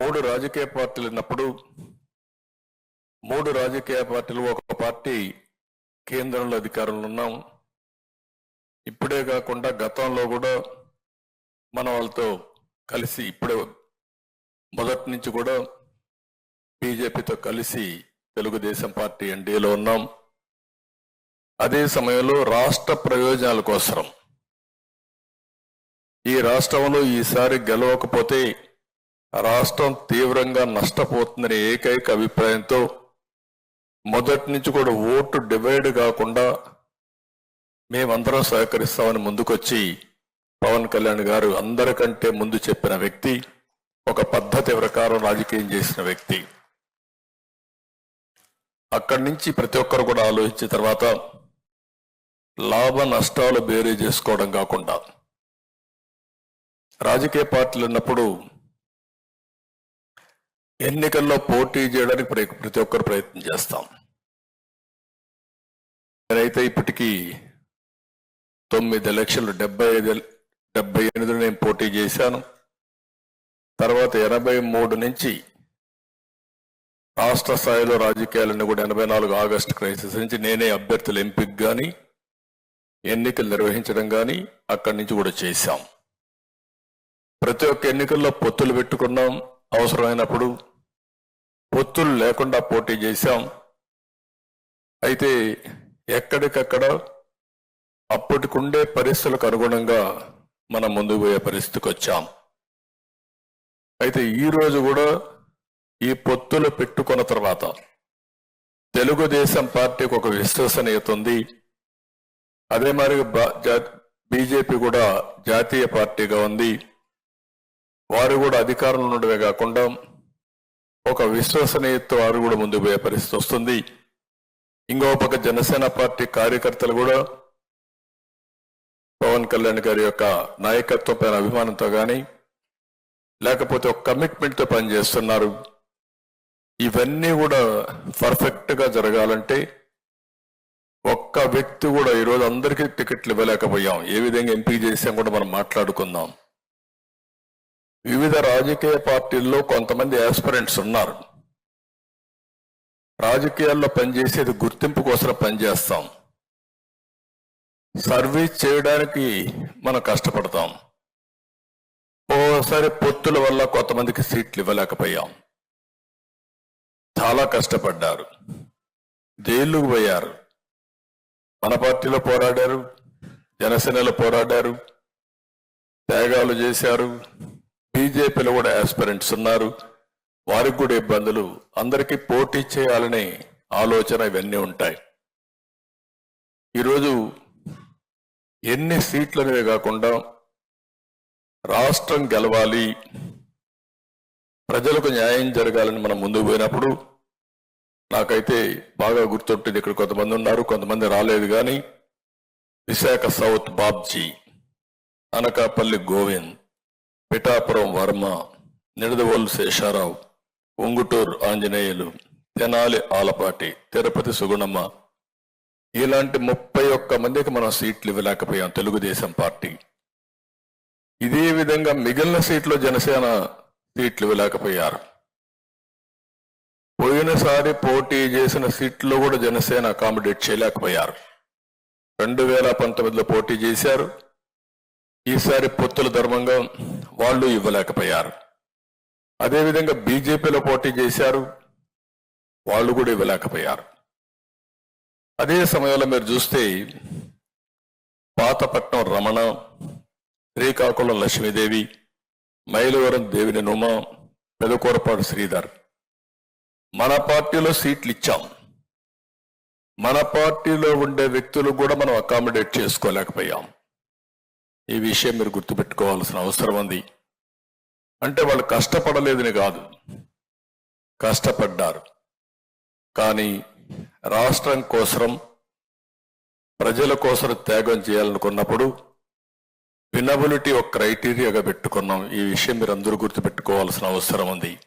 మూడు రాజకీయ పార్టీలు ఉన్నప్పుడు మూడు రాజకీయ పార్టీలు ఒక పార్టీ కేంద్రంలో అధికారంలో ఉన్నాం. ఇప్పుడే కాకుండా గతంలో కూడా మన వాళ్ళతో కలిసి ఇప్పుడే మొదటి నుంచి కూడా బీజేపీతో కలిసి తెలుగుదేశం పార్టీ ఎన్డీఏలో ఉన్నాం. అదే సమయంలో రాష్ట్ర ప్రయోజనాల కోసం ఈ రాష్ట్రంలో ఈసారి గెలవకపోతే రాష్ట్రం తీవ్రంగా నష్టపోతుందనే ఏకైక అభిప్రాయంతో మొదటి నుంచి కూడా ఓటు డివైడ్ కాకుండా మేమందరం సహకరిస్తామని ముందుకొచ్చి పవన్ కళ్యాణ్ గారు అందరికంటే ముందు చెప్పిన వ్యక్తి ఒక పద్ధతి ప్రకారం రాజకీయం చేసిన వ్యక్తి. అక్కడి నుంచి ప్రతి ఒక్కరు కూడా ఆలోచించిన తర్వాత లాభ నష్టాలు బేరీ చేసుకోవడం కాకుండా రాజకీయ పార్టీలు ఉన్నప్పుడు ఎన్నికల్లో పోటీ చేయడానికి ప్ర- ప్రతి ఒక్కరు ప్రయత్నం చేస్తాం. నేనైతే ఇప్పటికీ తొమ్మిది ఎలక్షన్లు డెబ్బై ఐదు డెబ్బై ఎనిమిదిలో నేను పోటీ చేశాను. తర్వాత ఎనభై మూడు నుంచి రాష్ట్ర స్థాయిలో రాజకీయాలన్నీ కూడా ఎనభై నాలుగు ఆగస్టు క్రైసిస్ నుంచి నేనే అభ్యర్థుల ఎంపిక కానీ ఎన్నికలు నిర్వహించడం కానీ అక్కడి నుంచి కూడా చేశాం. ప్రతి ఒక్క ఎన్నికల్లో పొత్తులు పెట్టుకున్నాం. అవసరమైనప్పుడు పొత్తులు లేకుండా పోటీ చేశాం. అయితే ఎక్కడికక్కడ అప్పటికుండే పరిస్థితులకు అనుగుణంగా మనం ముందుకు పోయే పరిస్థితికి వచ్చాం. అయితే ఈరోజు కూడా ఈ పొత్తులు పెట్టుకున్న తర్వాత తెలుగుదేశం పార్టీకి ఒక విశ్వసనీయత ఉంది. అదే మరి బీజేపీ కూడా జాతీయ పార్టీగా ఉంది. వారు కూడా అధికారంలో ఉండడమే కాకుండా ఒక విశ్వసనీయతతో వారు కూడా ముందుకు పోయే పరిస్థితి వస్తుంది. ఇంకో పక్క జనసేన పార్టీ కార్యకర్తలు కూడా పవన్ కళ్యాణ్ గారి యొక్క నాయకత్వం పైన అభిమానంతో కానీ లేకపోతే ఒక కమిట్మెంట్తో పనిచేస్తున్నారు. ఇవన్నీ కూడా పర్ఫెక్ట్గా జరగాలంటే ఒక్క వ్యక్తి కూడా ఈరోజు అందరికీ టికెట్లు ఇవ్వలేకపోయాం. ఏ విధంగా ఎంపిక చేసాం కూడా మనం మాట్లాడుకుందాం. వివిధ రాజకీయ పార్టీల్లో కొంతమంది యాస్పిరెంట్స్ ఉన్నారు. రాజకీయాల్లో పనిచేసేది గుర్తింపు కోసం పనిచేస్తాం. సర్వీస్ చేయడానికి మనం కష్టపడతాం. ఓసారి పొత్తుల వల్ల కొంతమందికి సీట్లు ఇవ్వలేకపోయాం. చాలా కష్టపడ్డారు. జైలుకు పోయారు. మన పార్టీలో పోరాడారు. జనసేనలో పోరాడారు. త్యాగాలు చేశారు. బీజేపీలో కూడా ఆస్పిరెంట్స్ ఉన్నారు. వారికి కూడా ఇబ్బందులు. అందరికీ పోటీ చేయాలనే ఆలోచన ఇవన్నీ ఉంటాయి. ఈరోజు ఎన్ని సీట్లనే కాకుండా రాష్ట్రం గెలవాలి. ప్రజలకు న్యాయం జరగాలని మనం ముందుకు పోయినప్పుడు నాకైతే బాగా గుర్తుంటుంది ఇక్కడ కొంతమంది ఉన్నారు కొంతమంది రాలేదు కానీ విశాఖ సౌత్ బాబ్జీ అనకాపల్లి గోవింద్ పిఠాపురం వర్మ నిడదవోలు శేషారావు ఉంగుటూరు ఆంజనేయులు తెనాలి ఆలపాటి తిరుపతి సుగుణమ్మ. ఇలాంటి ముప్పై ఒక్క మందికి మనం సీట్లు ఇవ్వలేకపోయాం తెలుగుదేశం పార్టీ. ఇదే విధంగా మిగిలిన సీట్లు జనసేన సీట్లు ఇవ్వలేకపోయారు. పోయినసారి పోటీ చేసిన సీట్లో కూడా జనసేన అకామిడేట్ చేయలేకపోయారు. రెండు వేల పంతొమ్మిదిలో పోటీ చేశారు. ఈసారి పొత్తుల ధర్మంగా వాళ్ళు ఇవ్వలేకపోయారు. అదేవిధంగా బీజేపీలో పోటీ చేశారు. వాళ్ళు కూడా ఇవ్వలేకపోయారు. అదే సమయంలో మీరు చూస్తే పాతపట్నం రమణ శ్రీకాకుళం లక్ష్మీదేవి మైలవరం దేవిని నుమ పెదకూరపాడు శ్రీధర్. మన పార్టీలో సీట్లు ఇచ్చాం. మన పార్టీలో ఉండే వ్యక్తులు కూడా మనం అకామిడేట్ చేసుకోలేకపోయాం. ఈ విషయం మీరు గుర్తుపెట్టుకోవాల్సిన అవసరం ఉంది. అంటే వాళ్ళు కష్టపడలేదని కాదు. కష్టపడ్డారు. కానీ రాష్ట్రం కోసం ప్రజల కోసం త్యాగం చేయాలనుకున్నప్పుడు వినబిలిటీ ఒక క్రైటీరియాగా పెట్టుకున్నాం. ఈ విషయం మీరు అందరూ గుర్తుపెట్టుకోవాల్సిన అవసరం ఉంది.